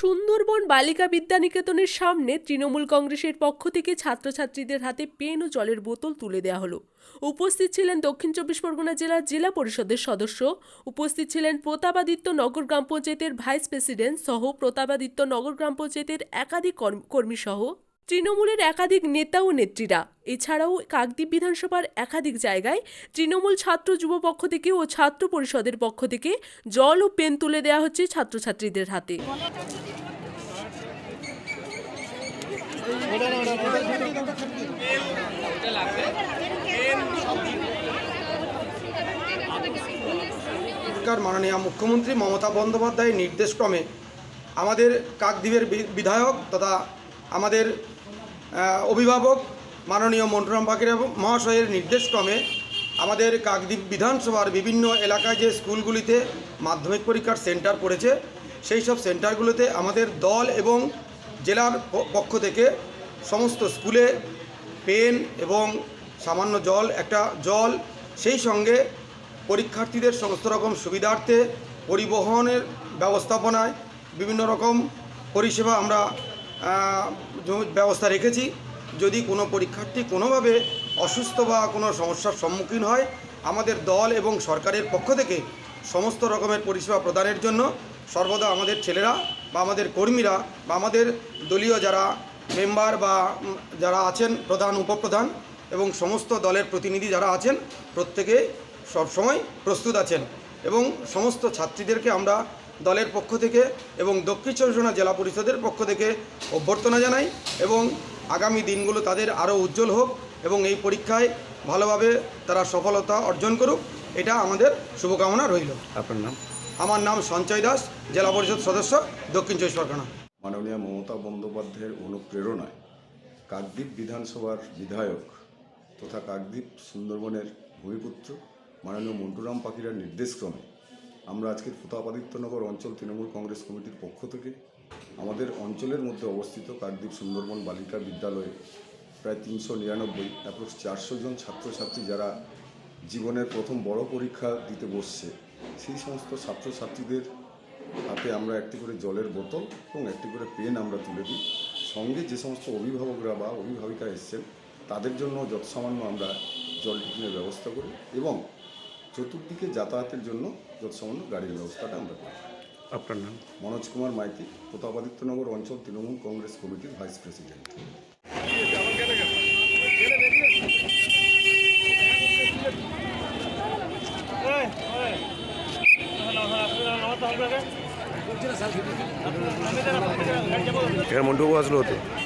সুন্দরবন বালিকা বিদ্যানিকেতনের সামনে তৃণমূল কংগ্রেসের পক্ষ থেকে ছাত্রছাত্রীদের হাতে পেন ও জলের বোতল তুলে দেওয়া হলো। উপস্থিত ছিলেন দক্ষিণ চব্বিশ পরগনা জেলার জেলা পরিষদের সদস্য। উপস্থিত ছিলেন প্রতাপাদিত্য নগর গ্রাম পঞ্চায়েতের ভাইস প্রেসিডেন্ট সহ প্রতাপাদিত্য নগর গ্রাম পঞ্চায়েতের একাধিক কর্মী সহ তৃণমূলের একাধিক নেতা ও নেত্রীরা। এছাড়াও কাকদ্বীপ বিধানসভার একাধিক জায়গায় তৃণমূল ছাত্র যুব পক্ষ থেকে ও ছাত্র পরিষদের পক্ষ থেকে জল ও পেন তুলে দেওয়া হচ্ছে ছাত্রছাত্রীদের হাতে। মাননীয় মুখ্যমন্ত্রী মমতা বন্দ্যোপাধ্যায়ের নির্দেশক্রমে আমাদের কাকদ্বীপের বিধায়ক তথা আমাদের অভিভাবক মাননীয় মন্টুরাম পাখিরা মহাশয়ের নির্দেশক্রমে আমাদের কাকদ্বীপ বিধানসভার বিভিন্ন এলাকায় যে স্কুলগুলিতে মাধ্যমিক পরীক্ষার সেন্টার পড়েছে, সেই সব সেন্টারগুলোতে আমাদের দল এবং জেলার পক্ষ থেকে সমস্ত স্কুলে পেন এবং সামান্য জল, একটা জল, সেই সঙ্গে পরীক্ষার্থীদের সমস্ত রকম সুবিধার্থে পরিবহনের ব্যবস্থাপনায় বিভিন্ন রকম পরিষেবা আমরা ব্যবস্থা রেখেছি। যদি কোনো পরীক্ষার্থী কোনোভাবে অসুস্থ বা কোনো সমস্যার সম্মুখীন হয়, আমাদের দল এবং সরকারের পক্ষ থেকে সমস্ত রকমের পরিষেবা প্রদানের জন্য সর্বদা আমাদের ছেলেরা বা আমাদের কর্মীরা বা আমাদের দলীয় যারা মেম্বার বা যারা আছেন প্রধান, উপপ্রধান এবং সমস্ত দলের প্রতিনিধি যারা আছেন, প্রত্যেকে সবসময় প্রস্তুত আছেন এবং সমস্ত ছাত্রীদেরকে আমরা দলের পক্ষ থেকে এবং দক্ষিণ চব্বিশ জেলা পরিষদের পক্ষ থেকে অভ্যর্থনা জানাই এবং আগামী দিনগুলো তাদের আরও উজ্জ্বল হোক এবং এই পরীক্ষায় ভালোভাবে তারা সফলতা অর্জন করুক, এটা আমাদের শুভকামনা রইল। আপনার নাম? আমার নাম সঞ্চয় দাস, জেলা পরিষদ সদস্য, দক্ষিণ চব্বিশ পরগনা। মাননীয় মমতা বন্দ্যোপাধ্যায়ের অনুপ্রেরণায় কাকদ্বীপ বিধানসভার বিধায়ক তথা কাকদ্বীপ সুন্দরবনের ভূমিপুত্র মাননীয় মন্টুরাম পাখিরার নির্দেশক্রমে আমরা আজকে প্রতাপাদিত্যনগর অঞ্চল তৃণমূল কংগ্রেস কমিটির পক্ষ থেকে আমাদের অঞ্চলের মধ্যে অবস্থিত কাকদ্বীপ সুন্দরবন বালিকা বিদ্যালয়ে প্রায় তিনশো নিরানব্বই, অ্যাপ্রক্স চারশো জন ছাত্রছাত্রী যারা জীবনের প্রথম বড় পরীক্ষা দিতে বসছে সেই সমস্ত ছাত্রছাত্রীদের হাতে আমরা একটি করে জলের বোতল এবং একটি করে পেন আমরা তুলে দিই। সঙ্গে যে সমস্ত অভিভাবকরা বা অভিভাবিকা এসছেন তাদের জন্য যৎসামান্য আমরা জল টিফিনের ব্যবস্থা করি এবং চতুর্দিকে যাতায়াতের জন্য যত সামান্য গাড়ির ব্যবস্থাটা আমরা করি। আপনার নাম? মনোজ কুমার মাইতি প্রতাপাদিত্যনগর অঞ্চল তৃণমূল কংগ্রেস কমিটির ভাইস প্রেসিডেন্ট। এখানে মন্টু আসলো হতে